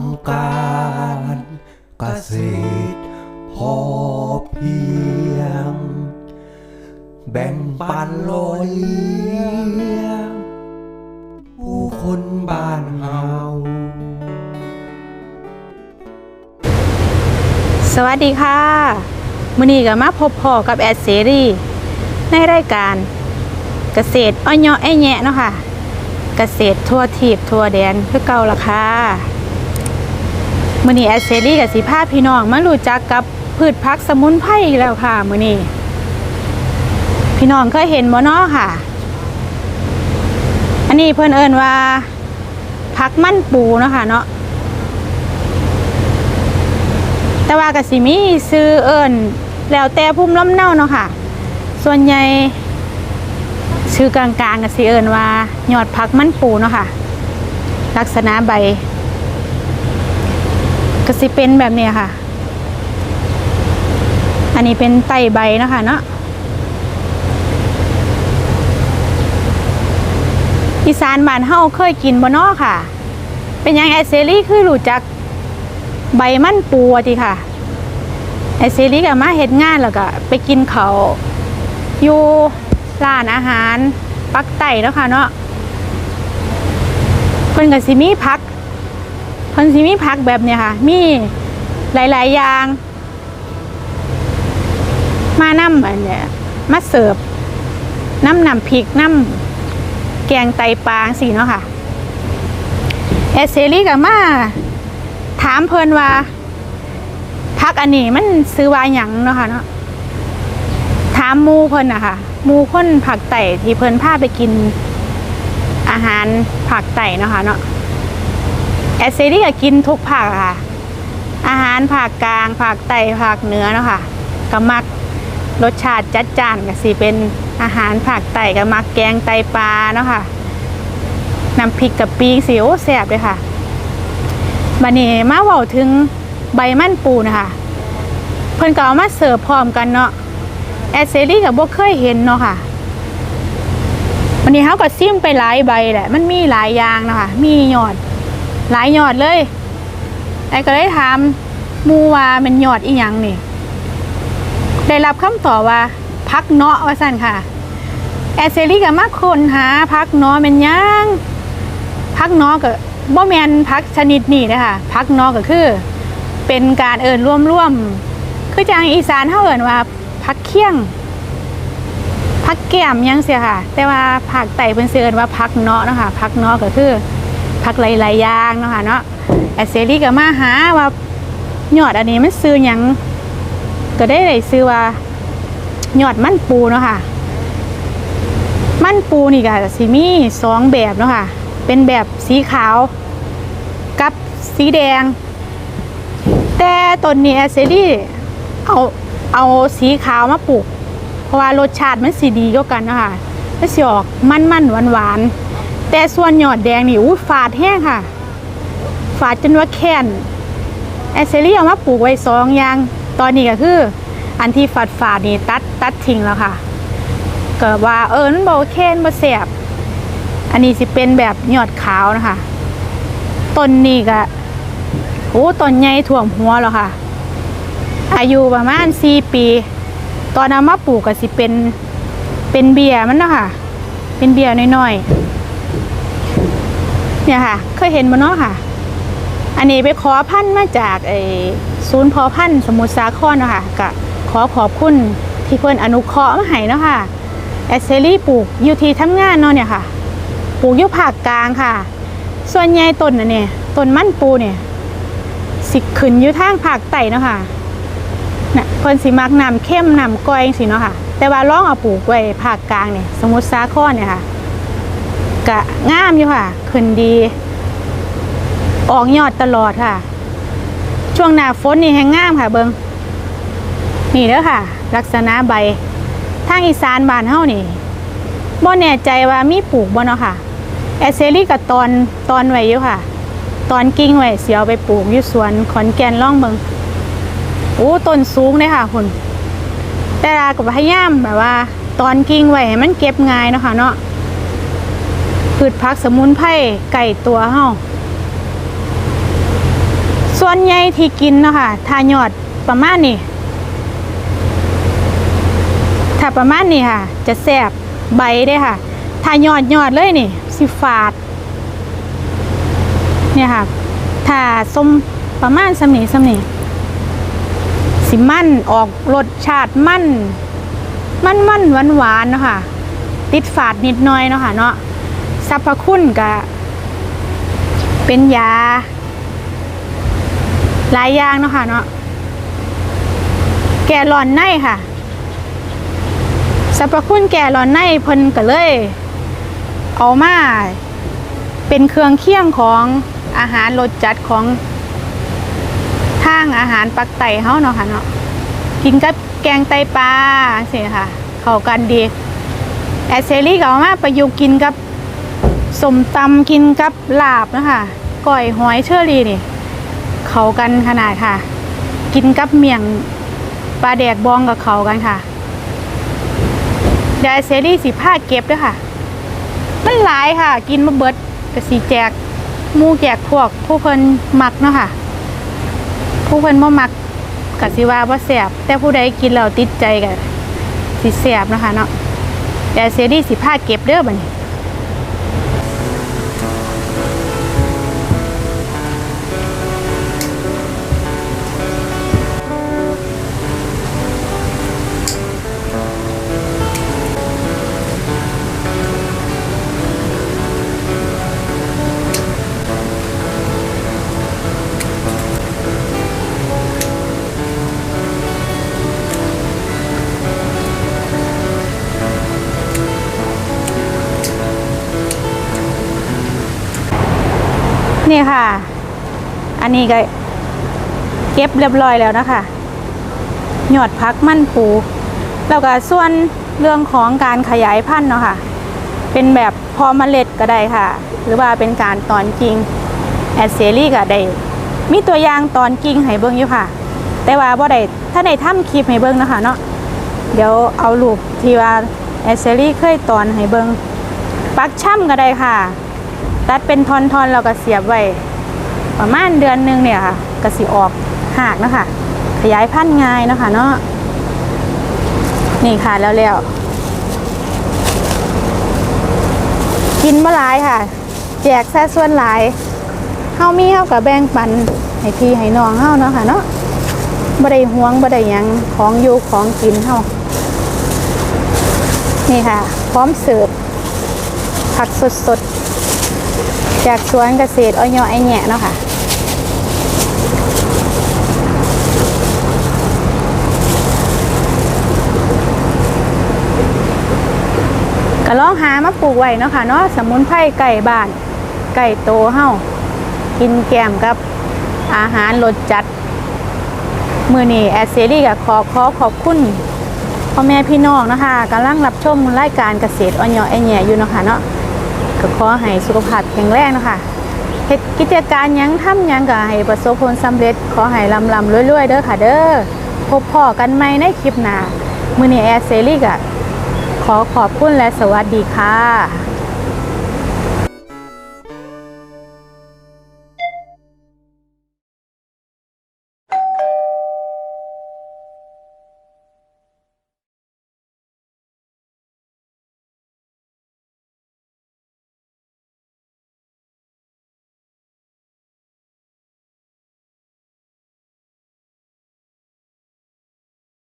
ำการเกษตรพอเพียง แบ่งปันลอยเลี้ยงผู้คนบ้านเฮาสวัสดีค่ะมื้อนี้ก็มาพบพ่อกับแอดเสรีในรายการเกษตรอ้อยเนาะไอ้แยะเนาะค่ะ เกษตรทั่วทีบทั่วแดนคือเก่าละค่ะ มื้อนี้แอดเสรีกับสิพาพี่น้องมารู้จักกับพืชผักสมุนไพรอีกแล้วค่ะมื้อนี้พี่น้องเคยเห็นบ่นาะค่ะ อันนี้เพิ่อนเอิ้นว่าผักมันปูเนาะค่ะเนาะแต่ว่ากสิมีซื้อเอิญแล้วแต่ภูมิลำเน่าเนาะค่ะ ส่วนใหญ่ชื่อกลางๆกสิเอิญว่ายอดผักมันปูเนาะค่ะ ลักษณะใบ กสิเป็นแบบนี้ค่ะ อันนี้เป็นไตใบนะคะเนาะอีสานบ้านเฮาเคยกินบ่นาะค่ะ เป็นยังแอเซรี่คือรู้จักใบมันปูอะติค่ะไอเซีรีกับมาเฮ็ดงานแล้วก็ไปกินเขาอยู่ร้านอาหารปักไต่แล้วค่ะเนาะเพิ่นก็สิมีพัก เพิ่นสิมีพักแบบเนี้ยค่ะ มีหลายๆอย่าง มานำอันเนี้ยมาเสิร์ฟน้ำน้ำพริกน้ำแกงไตปลาสิเนาะค่ะเอสเซรี่กับมาถามเพิ่นว่าพักอันนี้มันซื้อว่าหยังเนาะค่ะเนาะถามมูเพิ่นนะค่ะมูคนผักไต่ที่เพิ่นพาไปกินอาหารผักไต่เนาะค่ะเนาะ แอดเซรี่ก็กินทุกผักค่ะ อาหารผักกลางผักไตผักเนื้อเนาะค่ะก็มักรสชาติจัดจ้านก็สิเป็นอาหารผักไตก็มักแกงไตปลาเนาะค่ะน้ำพริกกับปีกสิโอแซ่บเลยค่ะบันนี้มาเว้าถึงใบมันปูนะคะเพิ่นก็เอามาเสิร์ฟพร้อมกันเนาะแอดเซรี่กับบ่เคยเห็นเนาะค่ะวันนี้เขาก็ซิมไปหลายใบแหละ มันมีหลายอย่างเนาะค่ะมียอด หลายยอดเลยไอ้ก็เลยถามมูว่ามันยอดอีหยังนี่ ได้รับคำตอบว่าพักเนาะว่าสั่นค่ะ แอเซรี่กับมาคนหาพักเนาะเป็นยังพักเนาะก็บ่แมนพักชนิดนี้นะคะพักเนาะก็คือ เป็นการเอิญร่วมร่วมๆคือจังอีสานเฮาเอิ้นว่าพักเคียงพักแก้มยังเสียค่ะ แต่ว่าภาคใต้เพิ่นสิเอิ้นว่าพักเนาะนะคะพักเนาะก็คือ พักหลายๆอย่างเนาะค่ะเนาะแอดเซรี่ก็มาหาว่ายอดอันนี้มันซื้อหยังก็ได้ได้ซื้อว่ายอดมันปูเนาะค่ะ มันปูนี่ก็สิมีสองแบบเนาะค่ะ เป็นแบบสีขาว กับสีแดง แต่ต้นนี้แอเซรี่เอาเอาสีขาวมาปลูก เพราะว่ารสชาติมันสีดีก็กันเนาะค่ะมันสิออกมันมันหวานหวาน แต่ส่วนยอดแดงนี่อู้ฝาดแห้งค่ะ ฝาดจนว่าแค้นแอสเซรี่เอามาปลูกไว้สองอย่าง ตอนนี้ก็คือ อันที่ฝาดฝาดนี่ตัดตัดทิ้งแล้วค่ะก็ว่าเออนั่นบอกแค้นบ่แสบอันนี้สิเป็นแบบยอดขาวนะคะต้นนี้ก็โอ้ต้นใหญ่ถ่วมหัวแล้วค่ะ อายุประมาณสี่ปี ตอนเอามาปลูกก็สิเป็นเป็นเบียร์มันเนาะค่ะ เป็นเบียร์น้อยๆ เนี่ยค่ะ เคยเห็นมาเนาะค่ะ อันนี้ไปขอพันธุ์มาจากไอ้ศูนย์พอพันธุ์สมุทรสาครเนาะค่ะก็ขอขอบคุณที่เพิ่อนอนุเคราะห์มาให้เนาะค่ะแอสเซรี่ปลูกยูทีทำงานเนาะเนี่ยค่ะ ปลูกยู่ภาคกลางค่ะ ส่วนใหญ่ต้นน่ะเนี่ยต้นมันปูเนี่ยสิขึ้นอยู่ทางภาคใต้เนาะค่ะน่ะเพิ่นสิมักนำเข้มนำก้อยจังซี่เนาะค่ะ แต่ว่าลองเอาปลูกไว้ภาคกลางเนี่ยสมุทรสาครเนี่ยค่ะ กะงามอยู่ค่ะ ขึ้นดี ออกยอดตลอดค่ะ ช่วงหน้าฝนนี่แห้งงามค่ะเบิงนี่เด้อค่ะ ลักษณะใบ ทางอีสานบ้านเฮานี่บ่แน่ใจว่ามีปลูกบ่เนาะค่ะ แอเซรี่กับตอนตอนไว้อยู่ค่ะ ตอนกิ่งไว้เสียเอาไปปลูกอยู่สวนขอนแก่นล่องเบิงโอ้ต้นสูงเลยค่ะคุณแต่ลากับพยายามแบบว่า ตอนกิ่งไว้ให้มันเก็บง่ายเนาะค่ะเนาะ พืชผักสมุนไพรไก่ตัวเฮาส่วนใหญ่ที่กินเนาะค่ะทายอดประมาณนี้ถ้าประมาณนี้ค่ะ จะแสบใบได้ค่ะถ้ายอดยอดเลยนี่สิฝาด เนี่ยค่ะถ้าส้มประมาณสำนีสำนีสิมันออกรสชาติมันมันมันหวานหวานๆเนาะค่ะ ติดฝาดนิดหน่อยเนาะค่ะเนาะ สรรพคุณก็เป็นยา หลายอย่างเนาะค่ะเนาะแก่ร้อนในค่ะสรรพคุณแก่ร้อนในเพิ่นก็เลย เอามาเป็นเครื่องเคี่ยงของอาหารรสจัดของทางอาหารปักไตเฮาเนาะค่ะเนาะกินกับแกงไตปลาสิค่ะ เข้ากันดีแอดเซรี่ก็เอามาประยุกต์กินกับ สมตำกินกับลาบนะคะก้อยหอยเชอรี่นี่ เขากันขนาดค่ะ กินกับเมี่ยงปลาแดกบองกับเขากันค่ะเดี๋ยวแอดเซรี่สิผ้าเก็บด้วยค่ะ มันหลายค่ะ กินมาเบิดกับสีแจกมูแจกพวกผู้เพิ่นมักเนาะค่ะ ผู้เพิ่นบ่มักกับสิว่าบ่แสบแต่ผู้ใดกินแล้วติดใจก็สิแสบเนาะคะเนาะแต่เซรี่สิพาเก็บเด้อบัดนี้ นี่ค่ะ อันนี้ก็เก็บเรียบร้อยแล้วนะคะหยอดพักมั่นปูแล้วก็ส่วนเรื่องของการขยายพันธุ์เนาะค่ะ เป็นแบบพอมเมล็ดก็ได้ค่ะ หรือว่าเป็นการตอนกิ่งแอดเซรี่ก็ได้ มีตัวอย่างตอนกิ่งให้เบิ่งอยู่ค่ะ แต่ว่าบ่ได้ถ้าในถ้ำคลิปให้เบิ่งนะคะเนาะเดี๋ยวเอารูปที่ว่าแอดเซรี่เคยตอนให้เบิ่งปักช่ำก็ได้ค่ะ ตัดเป็นทอนๆเราก็เสียบไว้ประมาณเดือนหนึงเนี่ยค่ะก็สิออกหากนะคะขยายพันธุ์ง่ายนะคะเนาะนี่ค่ะแล้วแล้วกินบ่หลายค่ะ แจกแค่ส่วนหลายเฮามีเฮากับแบ่งปันให้พี่ให้น้องเฮาเนาะค่ะเนาะบ่ได้ห่วงบ่ได้ยังของอยู่ของกินเฮานี่ค่ะ พร้อมเสิร์ฟผักสดๆ จากสวนเกษตรอ้อยไอแหน่เนาะค่ะก็ลองหามาปลูกไว้เนาะค่ะเนาะสมุนไพรไก่บ้านไก่โตเฮากินแกมกับอาหารรสจัด มือนี้แอดเซรี่ก็ขอขอขอบคุณพ่อแม่พี่น้องนะคะกำลังรับชมรายการเกษตรอ้อยยอไอแหน่อยู่เนาะค่ะเนาะ ก็ขอให้สุขภาพแข็งแรงนะคะเฮ็ดกิจการยังทำยังก็ให้ประสบผลสำเร็จ ขอให้ลำลำรวยๆเด้อค่ะเด้อพบพ่อกันใหม่ในคลิปหน้ามือนี้แอร์เซรี่ก็ขอขอบคุณและสวัสดีค่ะ